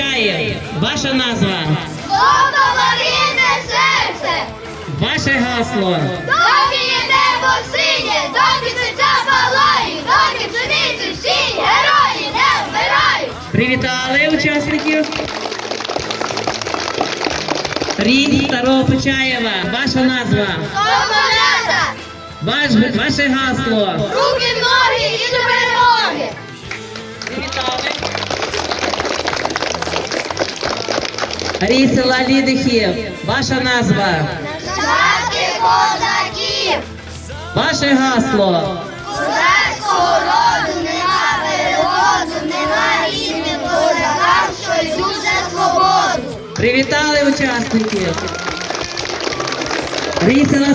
Почаєв. Ваша назва, Слово Солов'їне серце, ваше гасло. доки є небо синє, доки серця палає, доки пшениці всі герої не вмирають. Привітали учасників. Рій Старого Почаєва. Ваша назва, Соломята, ваш, ваше гасло. руки, ноги і до перемоги. Рій села Лідихів. Ваша назва, Нащадки козаків, ваше гасло. козацького роду нема переводу, нема рівних козакам, що йдуть за свободу. Привітали учасників. Рій села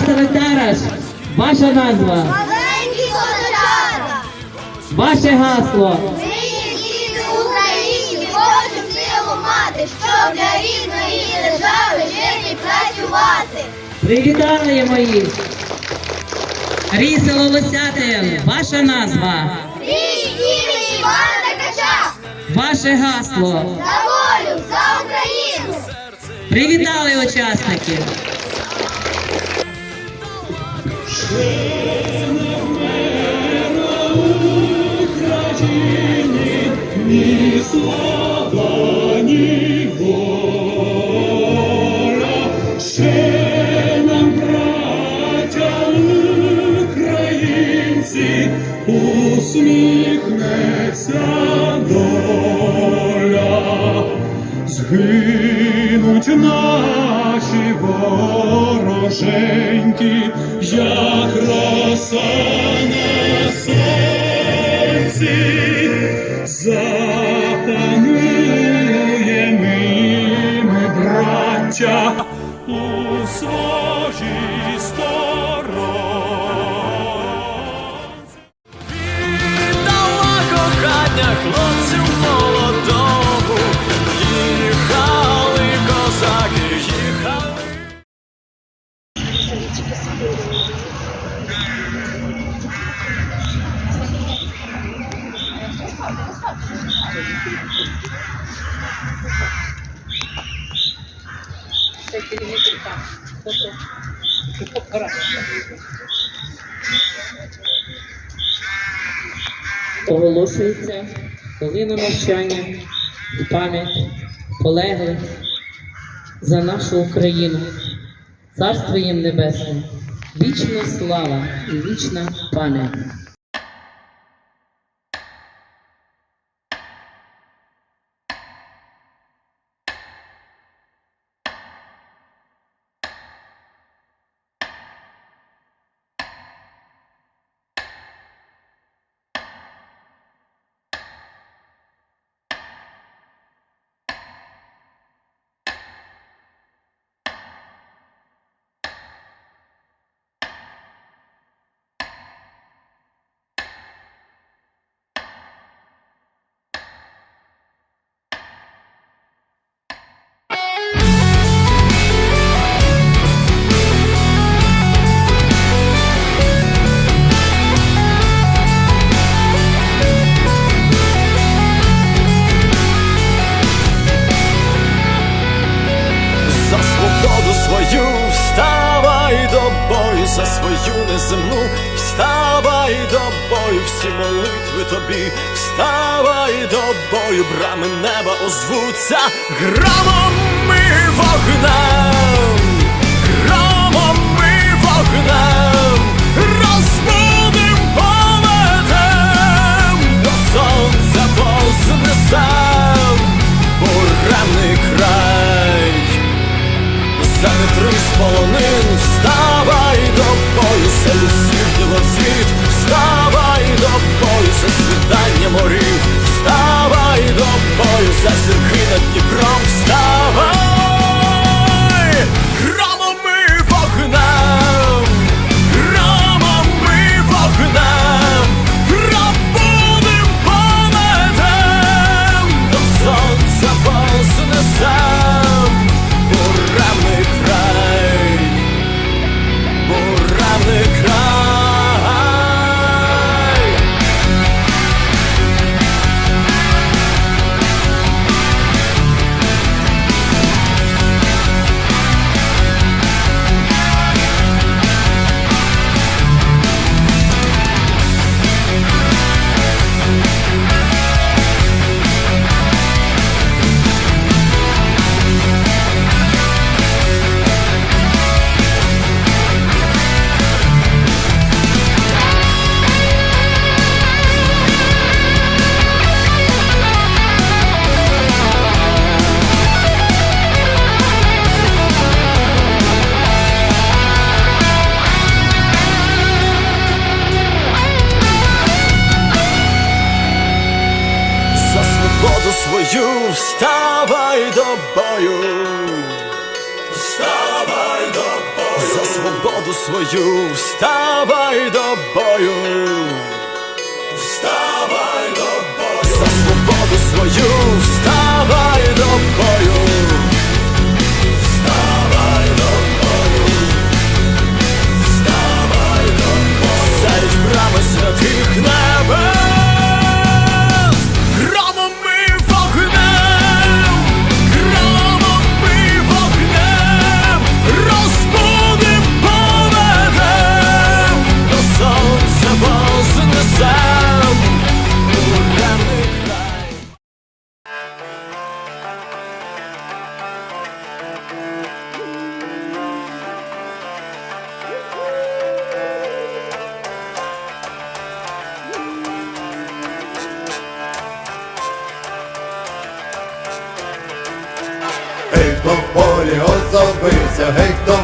Ваша назва, Маленькі козачата, ваше гасло. ми діти українці, хочемо силу мати, щоб для і працювати. Привітали мої. Рісело село Ваша назва, Річ імені Івана ваше гасло. за волю, за Україну. Привітали учасників. Усміхнеться доля. Згинуть наші вороженьки, як роса на сонці, запануємо ми, браття, у своїй Оголошується хвилина мовчання в пам'ять полеглих за нашу Україну. Царство їм небесне, вічна слава і вічна пам'ять. Неземну, вставай до бою, всі молитви тобі, вставай до бою, брами неба озвуться грамом і вогнем, за зірки над Дніпром, свою, вставай до бою. Вставай до бою. За свободу свою, вставай до бою. Вставай до бою. За свободу свою, вставай до бою. озовився, гей, хто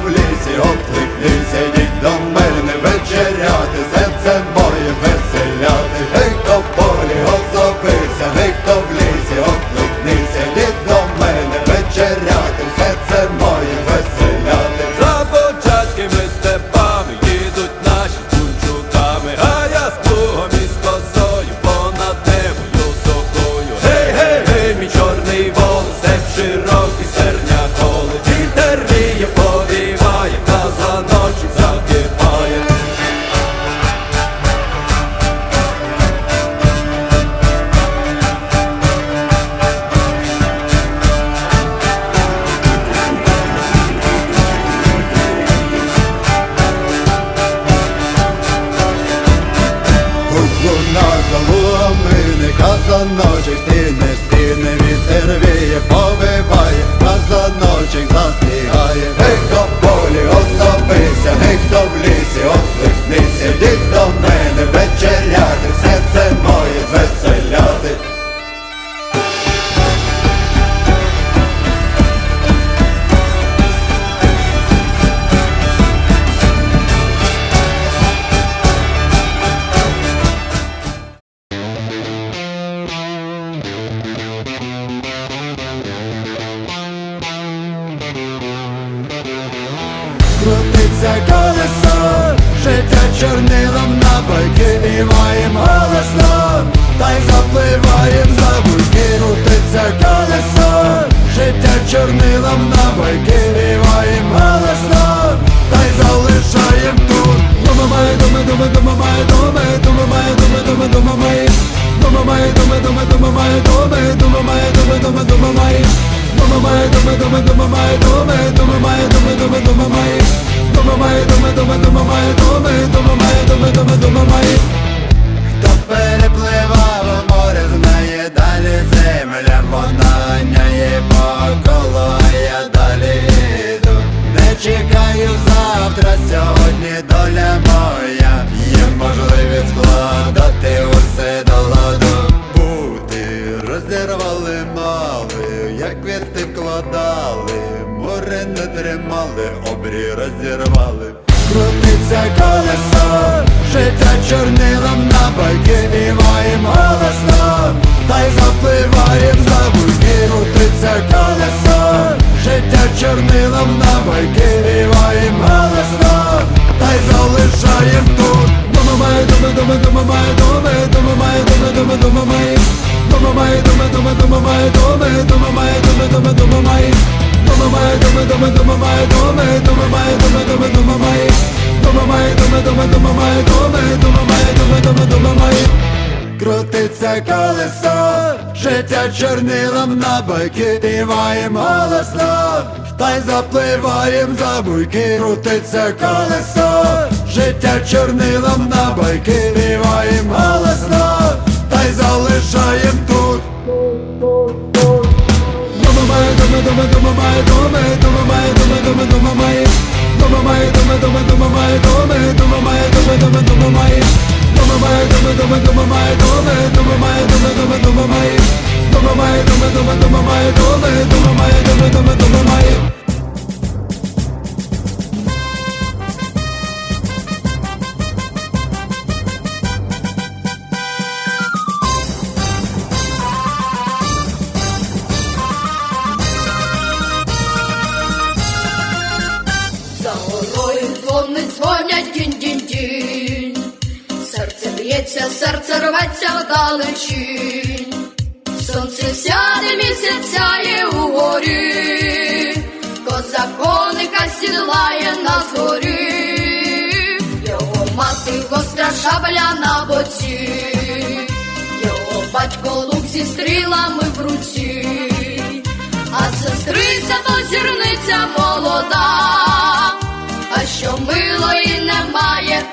Oh. Байки Іваєм голосно, та й залишаєм тут Дома має, дома, дома, дома має, дома, дома має, дома, дома, дома має Дома має, дома, дома, дома має, дома, дома має, дома, дома, дома має Дома має, дома, дома, дома має, дома, дома має, дома, дома, дома має Дома має, дома, дома, дома має, дома, дома має, дома, дома, дома має Хто перепливав Крутиться колесо, життя чорнилом на байки Іваєм голосно, та й запливаєм за буйки Крутиться колесо, життя чорнилом на байки Іваєм голосно, та й залишаєм тут. Дома має, дома, дома, дома має, дома, дома має, дома, дома, дома має. Дома має, дома, дома, дома має, дома, дома має, Колесо, життя чорнилом на байки. Співаєм голосно, та й запливаєм за буйки. Крутиться колесо, життя чорнилом на байки. Співаєм голосно, та й залишаєм тут. Дома має, дома, дома, дома має, дома, дома має, дома, дома, дома має. Дома має, дома, дома, дома має, дома, дома має, дома, дома, дома має Дома має, дома, дома, дома має, дома, дома має, дома, дома, дома має. Дома має, дома, дома, дома має, дома, дома має, дома, дома, дома має серце вдалечінь. Сонце сяде, місяць сяє угорі, козак коника сідлає на зорі, його мати гостра шабля на боці, його батько лук зі стрілами в руці, а сестриця то зірниця молода, а що милої немає,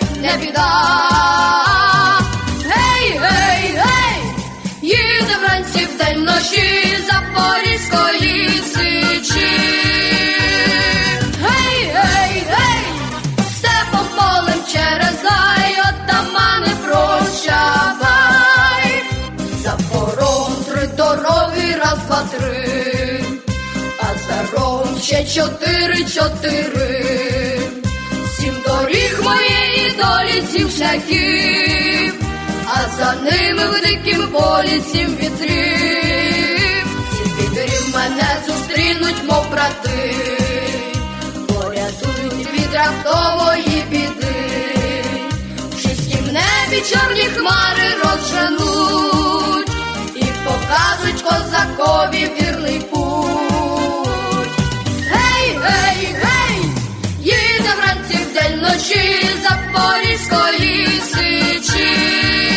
ще чотири, чотири. Сім доріг моєї долі, сім шляхів, а за ними в дикім полі сім вітрів. Сім вітрів мене зустрінуть, мов брати, порятують від раптової біди. В чистім небі чорні хмари розженуть їде вранці